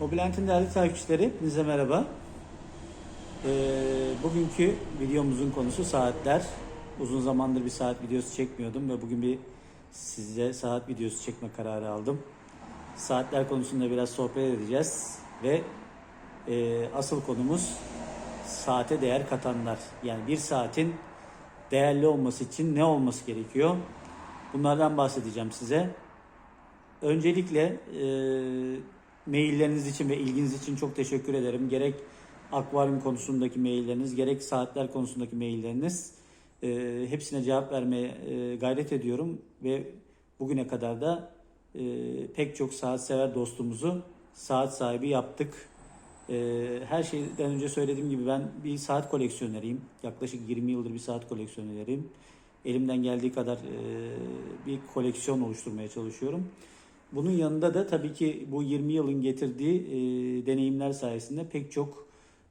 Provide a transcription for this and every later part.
Mobilent'in değerli takipçileri, hepinize merhaba. Ee, bugünkü videomuzun konusu saatler. Uzun zamandır bir saat videosu çekmiyordum ve bugün bir size saat videosu çekme kararı aldım. Saatler konusunda biraz sohbet edeceğiz ve e, asıl konumuz saate değer katanlar. Yani bir saatin değerli olması için ne olması gerekiyor? Bunlardan bahsedeceğim size. Öncelikle e, mailleriniz için ve ilginiz için çok teşekkür ederim. Gerek akvaryum konusundaki mailleriniz, gerek saatler konusundaki mailleriniz e, hepsine cevap vermeye e, gayret ediyorum ve bugüne kadar da e, pek çok saat sever dostumuzu saat sahibi yaptık. E, her şeyden önce söylediğim gibi ben bir saat koleksiyoneriyim. Yaklaşık 20 yıldır bir saat koleksiyoneriyim. Elimden geldiği kadar e, bir koleksiyon oluşturmaya çalışıyorum. Bunun yanında da tabii ki bu 20 yılın getirdiği e, deneyimler sayesinde pek çok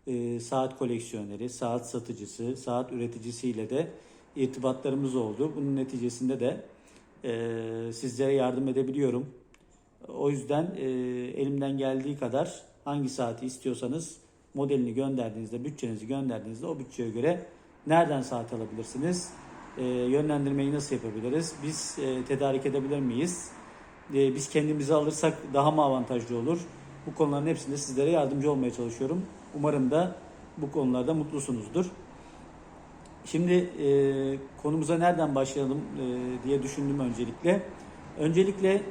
e, saat koleksiyoneri, saat satıcısı, saat üreticisiyle de irtibatlarımız oldu. Bunun neticesinde de e, sizlere yardım edebiliyorum. O yüzden e, elimden geldiği kadar hangi saati istiyorsanız modelini gönderdiğinizde, bütçenizi gönderdiğinizde o bütçeye göre nereden saat alabilirsiniz? E, yönlendirmeyi nasıl yapabiliriz? Biz e, tedarik edebilir miyiz? E, biz kendimizi alırsak daha mı avantajlı olur? Bu konuların hepsinde sizlere yardımcı olmaya çalışıyorum. Umarım da bu konularda mutlusunuzdur. Şimdi e, konumuza nereden başlayalım e, diye düşündüm öncelikle. Öncelikle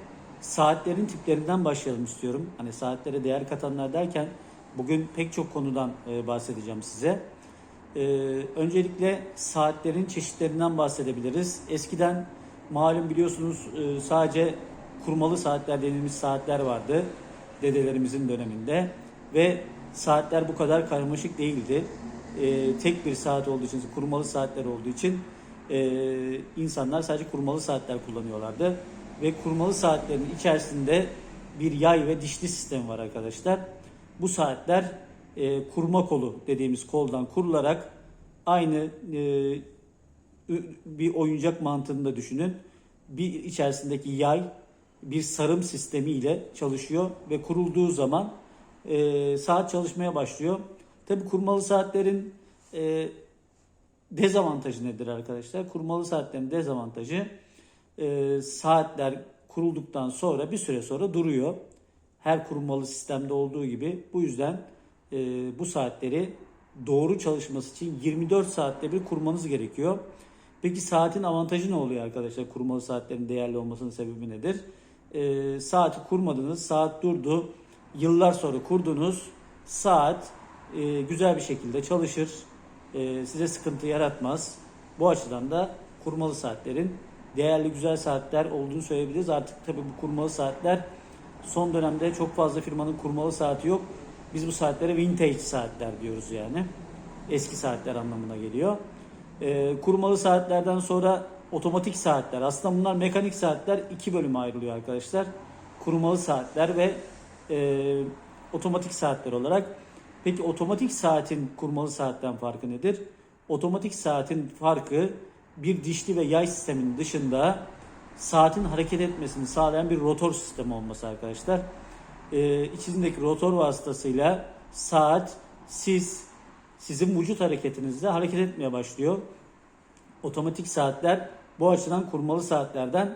saatlerin tiplerinden başlayalım istiyorum. Hani saatlere değer katanlar derken bugün pek çok konudan e, bahsedeceğim size. E, öncelikle saatlerin çeşitlerinden bahsedebiliriz. Eskiden malum biliyorsunuz e, sadece kurmalı saatler dediğimiz saatler vardı dedelerimizin döneminde ve saatler bu kadar karmaşık değildi. Ee, tek bir saat olduğu için, kurmalı saatler olduğu için e, insanlar sadece kurmalı saatler kullanıyorlardı. Ve kurmalı saatlerin içerisinde bir yay ve dişli sistem var arkadaşlar. Bu saatler e, kurma kolu dediğimiz koldan kurularak aynı e, bir oyuncak mantığında düşünün. Bir içerisindeki yay bir sarım sistemi ile çalışıyor ve kurulduğu zaman e, saat çalışmaya başlıyor. Tabi kurmalı saatlerin e, dezavantajı nedir arkadaşlar? Kurmalı saatlerin dezavantajı e, saatler kurulduktan sonra bir süre sonra duruyor. Her kurmalı sistemde olduğu gibi. Bu yüzden e, bu saatleri doğru çalışması için 24 saatte bir kurmanız gerekiyor. Peki saatin avantajı ne oluyor arkadaşlar? Kurmalı saatlerin değerli olmasının sebebi nedir? E, saati kurmadınız, saat durdu. Yıllar sonra kurdunuz, saat e, güzel bir şekilde çalışır. E, size sıkıntı yaratmaz. Bu açıdan da kurmalı saatlerin değerli güzel saatler olduğunu söyleyebiliriz. Artık tabii bu kurmalı saatler son dönemde çok fazla firmanın kurmalı saati yok. Biz bu saatlere vintage saatler diyoruz yani. Eski saatler anlamına geliyor. E, kurmalı saatlerden sonra otomatik saatler. Aslında bunlar mekanik saatler iki bölüme ayrılıyor arkadaşlar. Kurmalı saatler ve e, otomatik saatler olarak. Peki otomatik saatin kurmalı saatten farkı nedir? Otomatik saatin farkı bir dişli ve yay sistemin dışında saatin hareket etmesini sağlayan bir rotor sistemi olması arkadaşlar. Ee, içindeki rotor vasıtasıyla saat siz sizin vücut hareketinizde hareket etmeye başlıyor. Otomatik saatler bu açıdan kurmalı saatlerden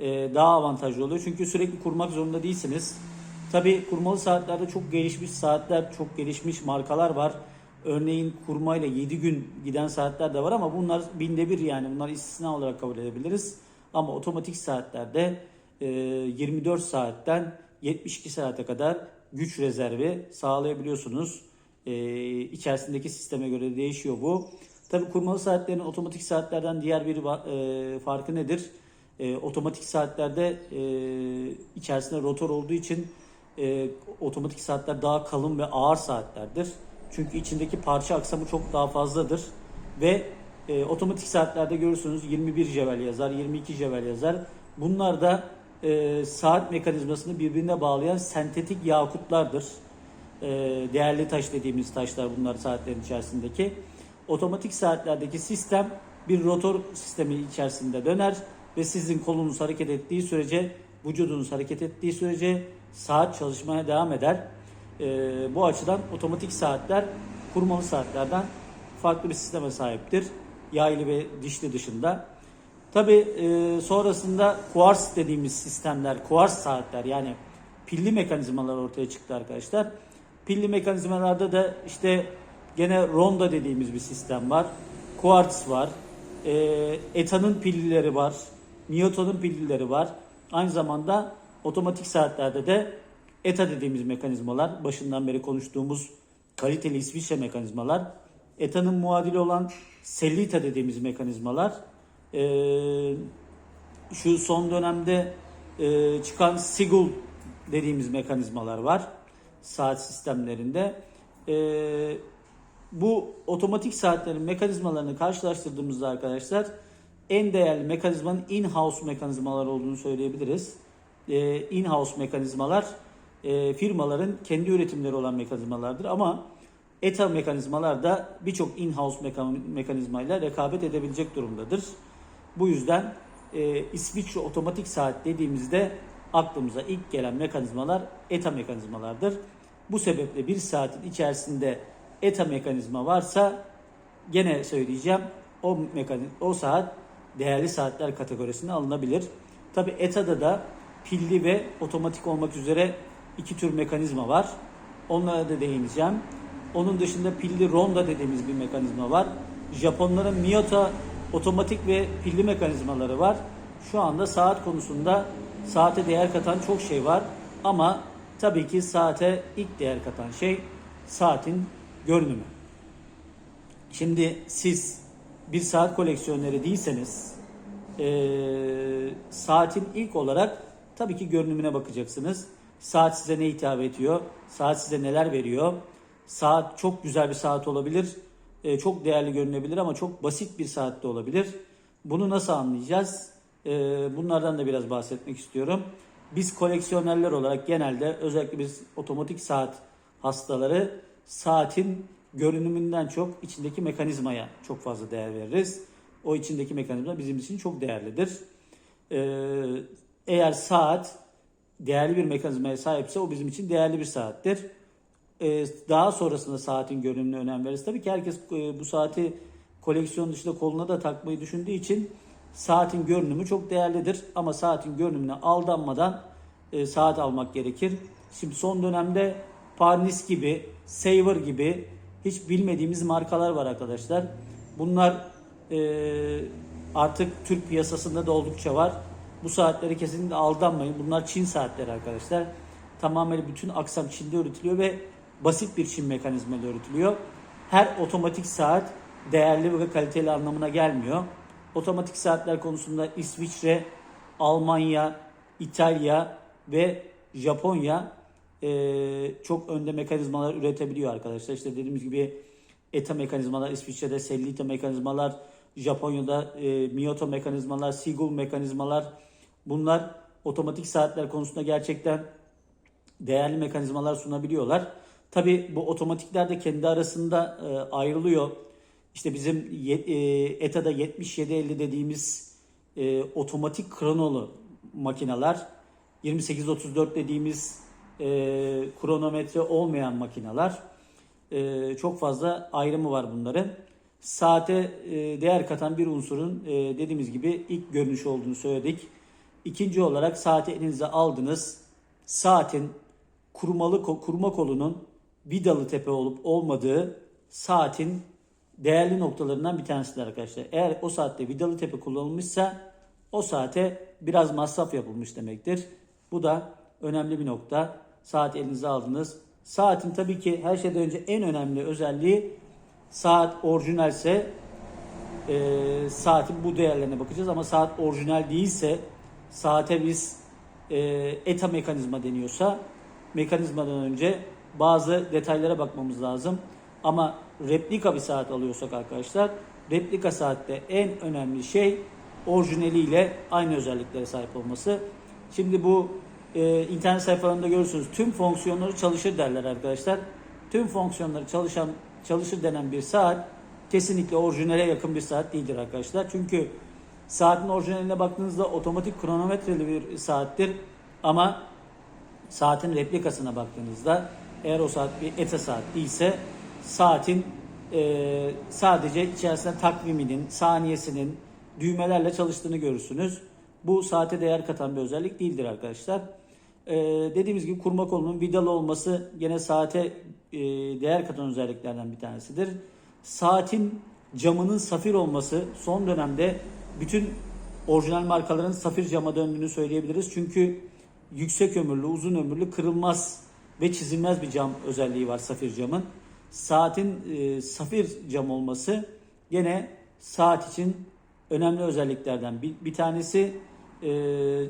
e, daha avantajlı oluyor. Çünkü sürekli kurmak zorunda değilsiniz. Tabi kurmalı saatlerde çok gelişmiş saatler, çok gelişmiş markalar var. Örneğin kurmayla 7 gün giden saatler de var ama bunlar binde bir yani bunlar istisna olarak kabul edebiliriz. Ama otomatik saatlerde e, 24 saatten 72 saate kadar güç rezervi sağlayabiliyorsunuz. E, içerisindeki sisteme göre değişiyor bu. Tabi kurmalı saatlerin otomatik saatlerden diğer bir e, farkı nedir? E, otomatik saatlerde e, içerisinde rotor olduğu için e, otomatik saatler daha kalın ve ağır saatlerdir. Çünkü içindeki parça aksamı çok daha fazladır. Ve e, otomatik saatlerde görürsünüz 21 jevel yazar, 22 jevel yazar. Bunlar da e, saat mekanizmasını birbirine bağlayan sentetik yakutlardır. E, değerli taş dediğimiz taşlar bunlar saatlerin içerisindeki. Otomatik saatlerdeki sistem bir rotor sistemi içerisinde döner ve sizin kolunuz hareket ettiği sürece, vücudunuz hareket ettiği sürece saat çalışmaya devam eder. E, bu açıdan otomatik saatler kurmalı saatlerden farklı bir sisteme sahiptir. Yaylı ve dişli dışında. Tabi e, sonrasında kuars dediğimiz sistemler, kuars saatler yani pilli mekanizmalar ortaya çıktı arkadaşlar. Pilli mekanizmalarda da işte gene ronda dediğimiz bir sistem var. Kuartz var. E, etanın pillileri var. Newton'un pillileri var. Aynı zamanda otomatik saatlerde de ETA dediğimiz mekanizmalar, başından beri konuştuğumuz kaliteli İsviçre mekanizmalar, ETA'nın muadili olan Sellita dediğimiz mekanizmalar, ee, şu son dönemde e, çıkan Sigul dediğimiz mekanizmalar var saat sistemlerinde. Ee, bu otomatik saatlerin mekanizmalarını karşılaştırdığımızda arkadaşlar en değerli mekanizmanın in-house mekanizmalar olduğunu söyleyebiliriz. Ee, in-house mekanizmalar e, firmaların kendi üretimleri olan mekanizmalardır ama ETA mekanizmalar da birçok in-house mekan- mekanizmayla rekabet edebilecek durumdadır. Bu yüzden e, İsviçre otomatik saat dediğimizde aklımıza ilk gelen mekanizmalar ETA mekanizmalardır. Bu sebeple bir saatin içerisinde ETA mekanizma varsa gene söyleyeceğim o mekaniz o saat değerli saatler kategorisine alınabilir. Tabi ETA'da da pilli ve otomatik olmak üzere iki tür mekanizma var. Onlara da değineceğim. Onun dışında pilli ronda dediğimiz bir mekanizma var. Japonların Miyota otomatik ve pilli mekanizmaları var. Şu anda saat konusunda saate değer katan çok şey var. Ama tabii ki saate ilk değer katan şey saatin görünümü. Şimdi siz bir saat koleksiyoneri değilseniz eee, saatin ilk olarak tabii ki görünümüne bakacaksınız. Saat size ne hitap ediyor? Saat size neler veriyor? Saat çok güzel bir saat olabilir. e, çok değerli görünebilir ama çok basit bir saat de olabilir. Bunu nasıl anlayacağız? E, bunlardan da biraz bahsetmek istiyorum. Biz koleksiyonerler olarak genelde özellikle biz otomatik saat hastaları saatin görünümünden çok içindeki mekanizmaya çok fazla değer veririz. O içindeki mekanizma bizim için çok değerlidir. Ee, eğer saat değerli bir mekanizmaya sahipse o bizim için değerli bir saattir. Ee, daha sonrasında saatin görünümüne önem veririz. Tabii ki herkes e, bu saati koleksiyon dışında koluna da takmayı düşündüğü için saatin görünümü çok değerlidir. Ama saatin görünümüne aldanmadan e, saat almak gerekir. Şimdi son dönemde Parnis gibi, Saver gibi hiç bilmediğimiz markalar var arkadaşlar. Bunlar e, artık Türk piyasasında da oldukça var. Bu saatleri kesinlikle aldanmayın. Bunlar Çin saatleri arkadaşlar. Tamamen bütün aksam Çin'de üretiliyor ve basit bir Çin mekanizmayla üretiliyor. Her otomatik saat değerli ve kaliteli anlamına gelmiyor. Otomatik saatler konusunda İsviçre, Almanya, İtalya ve Japonya e, çok önde mekanizmalar üretebiliyor arkadaşlar. İşte dediğimiz gibi ETA mekanizmalar, İsviçre'de Sellita mekanizmalar, Japonya'da e, Miyota mekanizmalar, Sigul mekanizmalar bunlar otomatik saatler konusunda gerçekten değerli mekanizmalar sunabiliyorlar. Tabi bu otomatikler de kendi arasında e, ayrılıyor. İşte bizim e, ETA'da 7750 dediğimiz e, otomatik kronolu makineler, 2834 dediğimiz e, kronometre olmayan makineler e, çok fazla ayrımı var bunların. Saate e, değer katan bir unsurun e, dediğimiz gibi ilk görünüş olduğunu söyledik. İkinci olarak saati elinize aldınız. Saatin kurmalı kurma kolunun vidalı tepe olup olmadığı saatin değerli noktalarından bir tanesidir arkadaşlar. Eğer o saatte vidalı tepe kullanılmışsa o saate biraz masraf yapılmış demektir. Bu da önemli bir nokta. Saat elinize aldınız. Saatin tabii ki her şeyden önce en önemli özelliği saat orijinalse e, saatin bu değerlerine bakacağız ama saat orijinal değilse saate biz e, ETA mekanizma deniyorsa mekanizmadan önce bazı detaylara bakmamız lazım. Ama replika bir saat alıyorsak arkadaşlar replika saatte en önemli şey orijinaliyle aynı özelliklere sahip olması. Şimdi bu e, internet sayfalarında görürsünüz tüm fonksiyonları çalışır derler arkadaşlar. Tüm fonksiyonları çalışan çalışır denen bir saat kesinlikle orijinale yakın bir saat değildir arkadaşlar. Çünkü saatin orijinaline baktığınızda otomatik kronometreli bir saattir ama saatin replikasına baktığınızda Eğer o saat bir ETA saat değilse saatin e, sadece içerisinde takviminin, saniyesinin düğmelerle çalıştığını görürsünüz. Bu saate değer katan bir özellik değildir arkadaşlar. E, dediğimiz gibi kurma kolunun vidalı olması gene saate e, değer katan özelliklerden bir tanesidir. Saatin camının safir olması son dönemde bütün orijinal markaların safir cama döndüğünü söyleyebiliriz. Çünkü yüksek ömürlü, uzun ömürlü, kırılmaz ve çizilmez bir cam özelliği var safir camın. Saatin e, safir cam olması gene saat için önemli özelliklerden bir, bir tanesi. E,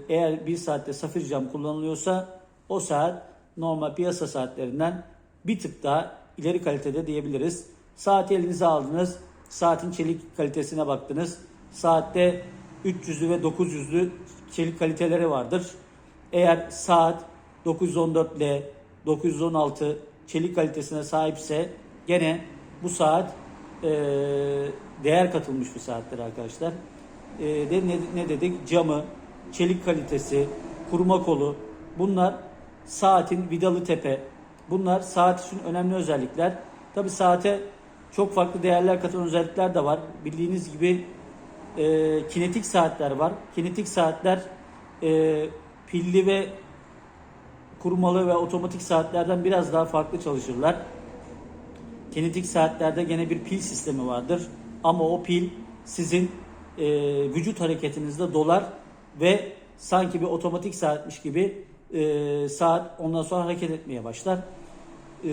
eğer bir saatte safir cam kullanılıyorsa o saat normal piyasa saatlerinden bir tık daha ileri kalitede diyebiliriz. Saati elinize aldınız, saatin çelik kalitesine baktınız. Saatte 300'lü ve 900'lü çelik kaliteleri vardır. Eğer saat 914L, 916 çelik kalitesine sahipse gene bu saat e, değer katılmış bir saattir arkadaşlar. E, de, ne, ne dedik? Camı, çelik kalitesi, kuruma kolu bunlar saatin vidalı tepe. Bunlar saat için önemli özellikler. Tabi saate çok farklı değerler katan özellikler de var. Bildiğiniz gibi e, kinetik saatler var. Kinetik saatler e, pilli ve kurmalı ve otomatik saatlerden biraz daha farklı çalışırlar. Kinetik saatlerde gene bir pil sistemi vardır. Ama o pil sizin e, vücut hareketinizde dolar ve sanki bir otomatik saatmiş gibi e, saat ondan sonra hareket etmeye başlar. E,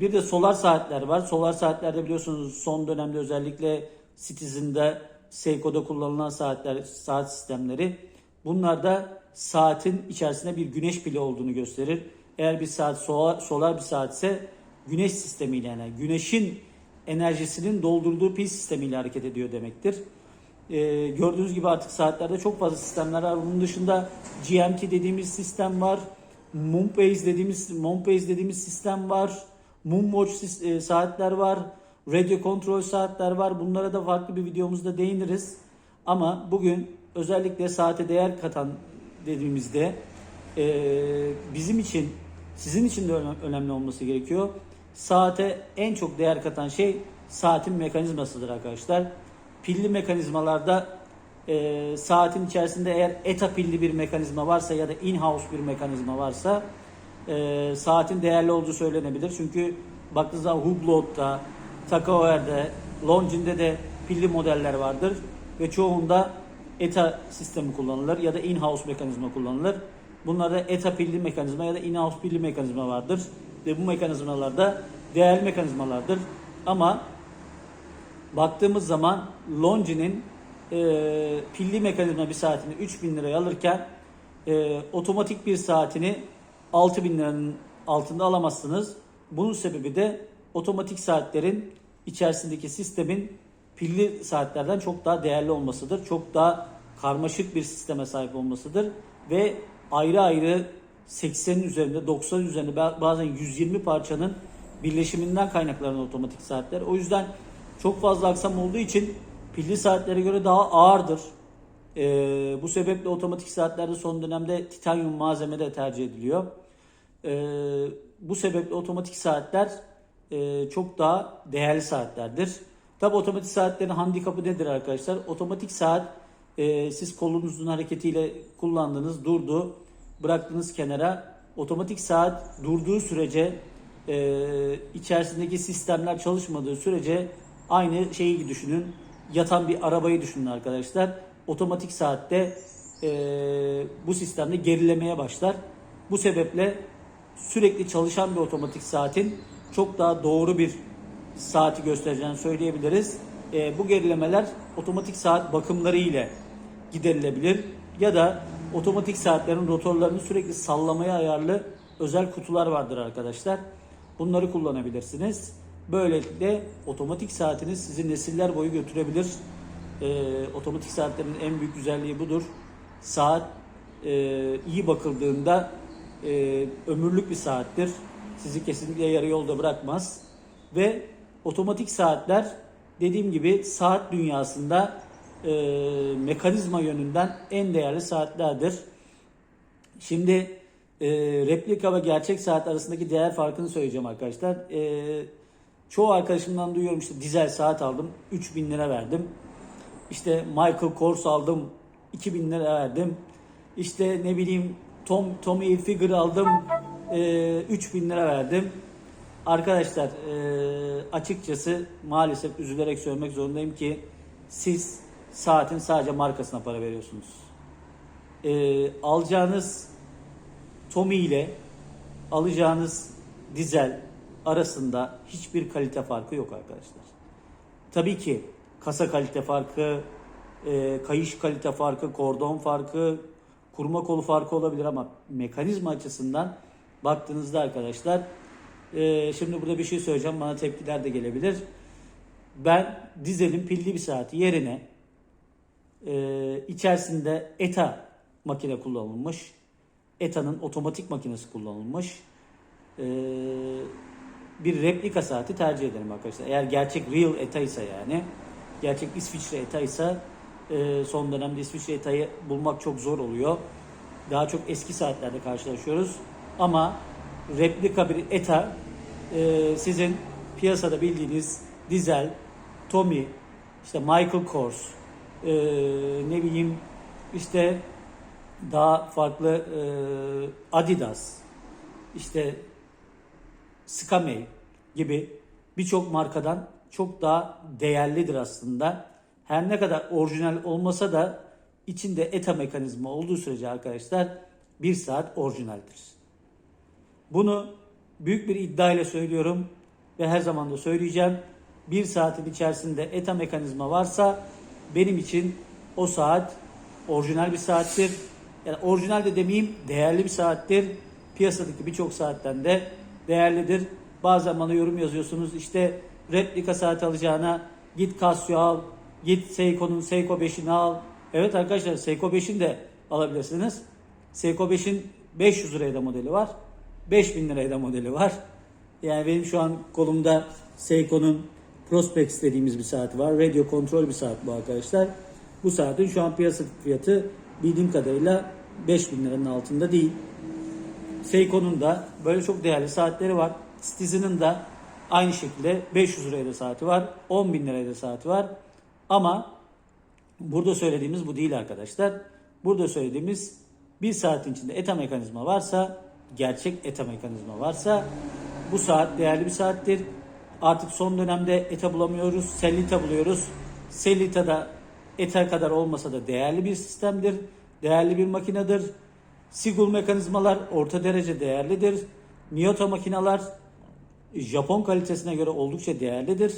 bir de solar saatler var. Solar saatlerde biliyorsunuz son dönemde özellikle Citizen'da, Seiko'da kullanılan saatler, saat sistemleri. Bunlar da saatin içerisinde bir güneş pili olduğunu gösterir. Eğer bir saat solar, solar bir saatse güneş sistemiyle yani güneşin enerjisinin doldurduğu pil sistemiyle hareket ediyor demektir. Ee, gördüğünüz gibi artık saatlerde çok fazla sistemler var. Bunun dışında GMT dediğimiz sistem var. Moonbase dediğimiz Moonbase dediğimiz sistem var. Moonwatch e, saatler var. Radio control saatler var. Bunlara da farklı bir videomuzda değiniriz. Ama bugün özellikle saate değer katan dediğimizde e, bizim için sizin için de önem- önemli olması gerekiyor. Saate en çok değer katan şey saatin mekanizmasıdır arkadaşlar. Pilli mekanizmalarda e, saatin içerisinde eğer ETA pilli bir mekanizma varsa ya da in-house bir mekanizma varsa e, saatin değerli olduğu söylenebilir. Çünkü baktığınız zaman Hublot'ta, Takaoer'de, Longines de pilli modeller vardır ve çoğunda ETA sistemi kullanılır ya da in-house mekanizma kullanılır. Bunlarda ETA pilli mekanizma ya da in-house pilli mekanizma vardır ve bu mekanizmalarda değerli mekanizmalardır. Ama baktığımız zaman Longine'in e, pilli mekanizma bir saatini 3000 liraya alırken e, otomatik bir saatini 6000 liranın altında alamazsınız. Bunun sebebi de otomatik saatlerin içerisindeki sistemin pilli saatlerden çok daha değerli olmasıdır. Çok daha karmaşık bir sisteme sahip olmasıdır ve ayrı ayrı 80'in üzerinde 90'ın üzerinde bazen 120 parçanın birleşiminden kaynaklanan otomatik saatler. O yüzden çok fazla aksam olduğu için pilli saatlere göre daha ağırdır. Ee, bu sebeple otomatik saatlerde son dönemde titanyum malzeme de tercih ediliyor. Ee, bu sebeple otomatik saatler e, çok daha değerli saatlerdir. Tabi otomatik saatlerin handikapı nedir arkadaşlar? Otomatik saat e, siz kolunuzun hareketiyle kullandınız, durdu, bıraktınız kenara. Otomatik saat durduğu sürece e, içerisindeki sistemler çalışmadığı sürece aynı şeyi düşünün. Yatan bir arabayı düşünün arkadaşlar. Otomatik saatte e, bu sistemde gerilemeye başlar. Bu sebeple sürekli çalışan bir otomatik saatin çok daha doğru bir saati göstereceğini söyleyebiliriz. E, bu gerilemeler otomatik saat bakımları ile giderilebilir ya da otomatik saatlerin rotorlarını sürekli sallamaya ayarlı özel kutular vardır arkadaşlar. Bunları kullanabilirsiniz. Böylelikle otomatik saatiniz sizi nesiller boyu götürebilir. E, otomatik saatlerin en büyük güzelliği budur. Saat e, iyi bakıldığında e, ömürlük bir saattir. Sizi kesinlikle yarı yolda bırakmaz. Ve otomatik saatler dediğim gibi saat dünyasında e, mekanizma yönünden en değerli saatlerdir. Şimdi e, replika ve gerçek saat arasındaki değer farkını söyleyeceğim arkadaşlar. E, çoğu arkadaşımdan duyuyorum işte dizel saat aldım 3000 lira verdim. İşte Michael Kors aldım 2000 lira verdim. İşte ne bileyim Tom Tommy Hilfiger aldım e, 3000 lira verdim. Arkadaşlar e, açıkçası maalesef üzülerek söylemek zorundayım ki siz saatin sadece markasına para veriyorsunuz. E, alacağınız Tommy ile alacağınız dizel arasında hiçbir kalite farkı yok arkadaşlar. Tabii ki kasa kalite farkı, e, kayış kalite farkı, kordon farkı, kurma kolu farkı olabilir ama mekanizma açısından baktığınızda arkadaşlar e, şimdi burada bir şey söyleyeceğim bana tepkiler de gelebilir. Ben dizelin pilli bir saati yerine e, içerisinde ETA makine kullanılmış. ETA'nın otomatik makinesi kullanılmış. E, bir replika saati tercih ederim arkadaşlar. Eğer gerçek real ETA ise yani gerçek İsviçre ETA ise son dönemde İsviçre ETA'yı bulmak çok zor oluyor. Daha çok eski saatlerde karşılaşıyoruz. Ama replika bir ETA e, sizin piyasada bildiğiniz dizel, Tommy, işte Michael Kors, e, ne bileyim işte daha farklı e, Adidas, işte Skamey gibi birçok markadan çok daha değerlidir aslında. Her ne kadar orijinal olmasa da içinde ETA mekanizma olduğu sürece arkadaşlar bir saat orijinaldir. Bunu büyük bir iddia ile söylüyorum ve her zaman da söyleyeceğim. Bir saatin içerisinde ETA mekanizma varsa benim için o saat orijinal bir saattir. Yani orijinal de demeyeyim değerli bir saattir. Piyasadaki birçok saatten de değerlidir. Bazen bana yorum yazıyorsunuz işte replika saat alacağına git Casio al, git Seiko'nun Seiko 5'ini al. Evet arkadaşlar Seiko 5'ini de alabilirsiniz. Seiko 5'in 500 liraya da modeli var. 5000 liraya da modeli var. Yani benim şu an kolumda Seiko'nun Prospex dediğimiz bir saati var. Radio kontrol bir saat bu arkadaşlar. Bu saatin şu an piyasa fiyatı bildiğim kadarıyla 5000 liranın altında değil. Seiko'nun da böyle çok değerli saatleri var. Stizen'ın da aynı şekilde 500 liraya da saati var. 10 bin liraya da saati var. Ama burada söylediğimiz bu değil arkadaşlar. Burada söylediğimiz bir saatin içinde ETA mekanizma varsa, gerçek ETA mekanizma varsa bu saat değerli bir saattir. Artık son dönemde ETA bulamıyoruz, Sellita buluyoruz. Sellita da ETA kadar olmasa da değerli bir sistemdir. Değerli bir makinedir. Sigul mekanizmalar orta derece değerlidir. Miyota makineler Japon kalitesine göre oldukça değerlidir.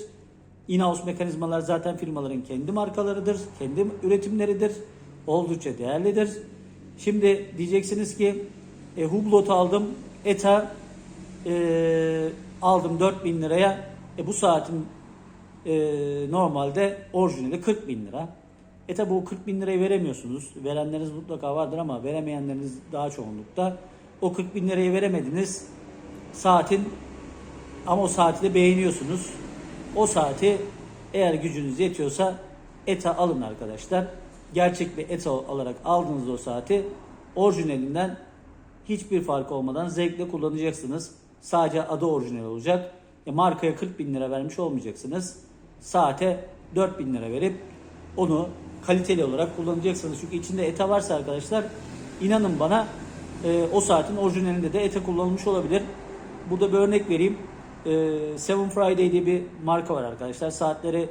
In-house mekanizmalar zaten firmaların kendi markalarıdır, kendi üretimleridir. Oldukça değerlidir. Şimdi diyeceksiniz ki e, Hublot aldım, ETA e, aldım 4000 liraya. E, bu saatin e, normalde orijinali 40 bin lira. E tabi o 40 bin lirayı veremiyorsunuz. Verenleriniz mutlaka vardır ama veremeyenleriniz daha çoğunlukta. O 40 bin lirayı veremediniz. Saatin ama o saati de beğeniyorsunuz. O saati eğer gücünüz yetiyorsa ETA alın arkadaşlar. Gerçek bir ETA alarak aldığınız o saati orijinalinden hiçbir fark olmadan zevkle kullanacaksınız. Sadece adı orijinal olacak. E markaya 40 bin lira vermiş olmayacaksınız. Saate 4 bin lira verip onu kaliteli olarak kullanacaksınız. Çünkü içinde ETA varsa arkadaşlar inanın bana e, o saatin orijinalinde de ETA kullanılmış olabilir. Burada bir örnek vereyim. E, Seven Friday diye bir marka var arkadaşlar. Saatleri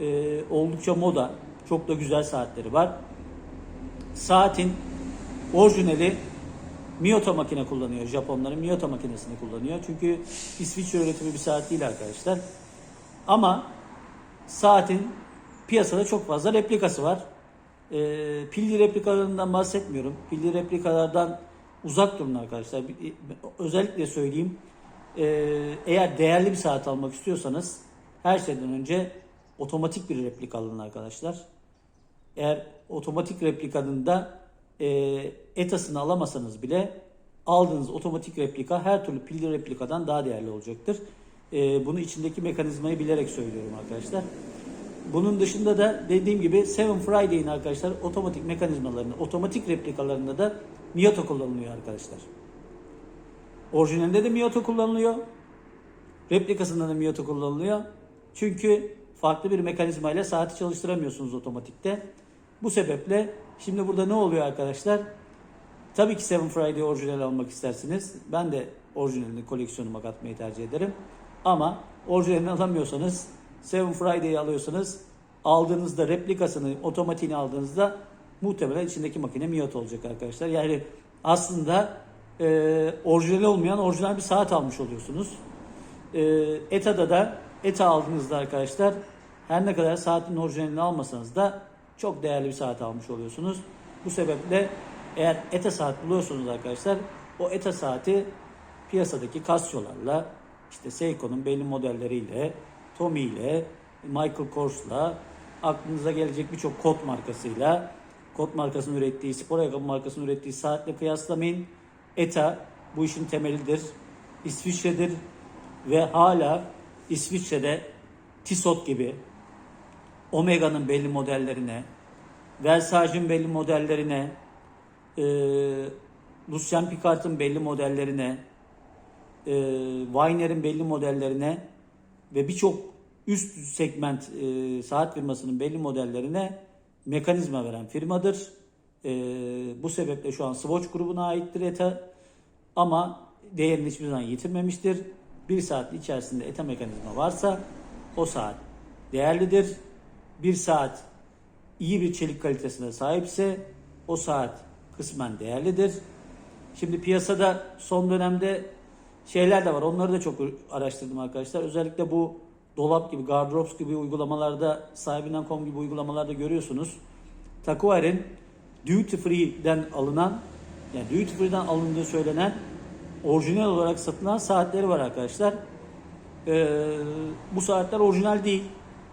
e, oldukça moda. Çok da güzel saatleri var. Saatin orijinali Miyota makine kullanıyor. Japonların Miyota makinesini kullanıyor. Çünkü İsviçre üretimi bir saat değil arkadaşlar. Ama saatin piyasada çok fazla replikası var. E, pilli replikalarından bahsetmiyorum. Pilli replikalardan uzak durun arkadaşlar. Özellikle söyleyeyim. E, eğer değerli bir saat almak istiyorsanız her şeyden önce otomatik bir replika alın arkadaşlar. Eğer otomatik replikanın da e, etasını alamasanız bile aldığınız otomatik replika her türlü pilli replikadan daha değerli olacaktır. E, bunu içindeki mekanizmayı bilerek söylüyorum arkadaşlar. Bunun dışında da dediğim gibi Seven Friday'in arkadaşlar otomatik mekanizmalarında, otomatik replikalarında da Miyota kullanılıyor arkadaşlar. Orijinalinde de Miyota kullanılıyor. Replikasında da Miyota kullanılıyor. Çünkü farklı bir mekanizmayla saati çalıştıramıyorsunuz otomatikte. Bu sebeple şimdi burada ne oluyor arkadaşlar? Tabii ki Seven Friday orijinal almak istersiniz. Ben de orijinalini koleksiyonuma katmayı tercih ederim. Ama orijinalini alamıyorsanız Seven Friday'i alıyorsanız aldığınızda replikasını, otomatiğini aldığınızda muhtemelen içindeki makine Miyot olacak arkadaşlar. Yani aslında e, orijinal olmayan orijinal bir saat almış oluyorsunuz. E, ETA'da da ETA aldığınızda arkadaşlar her ne kadar saatin orijinalini almasanız da çok değerli bir saat almış oluyorsunuz. Bu sebeple eğer ETA saat buluyorsunuz arkadaşlar o ETA saati piyasadaki Casio'larla işte Seiko'nun belli modelleriyle Tommy ile Michael Kors'la aklınıza gelecek birçok kod markasıyla kod markasının ürettiği, spor ayakkabı markasının ürettiği saatle kıyaslamayın. ETA bu işin temelidir. İsviçre'dir ve hala İsviçre'de Tissot gibi Omega'nın belli modellerine, Versace'in belli modellerine, e, Lucien Picard'ın belli modellerine, e, Weiner'in belli modellerine ve birçok üst segment e, saat firmasının belli modellerine mekanizma veren firmadır. E, bu sebeple şu an Swatch grubuna aittir ETA ama değerini hiçbir zaman yitirmemiştir. Bir saat içerisinde ETA mekanizma varsa o saat değerlidir. Bir saat iyi bir çelik kalitesine sahipse o saat kısmen değerlidir. Şimdi piyasada son dönemde şeyler de var. Onları da çok araştırdım arkadaşlar. Özellikle bu dolap gibi, gardrops gibi uygulamalarda, sahibinden.com gibi uygulamalarda görüyorsunuz. Takuer'in duty free'den alınan, yani duty free'den alındığı söylenen orijinal olarak satılan saatleri var arkadaşlar. Ee, bu saatler orijinal değil.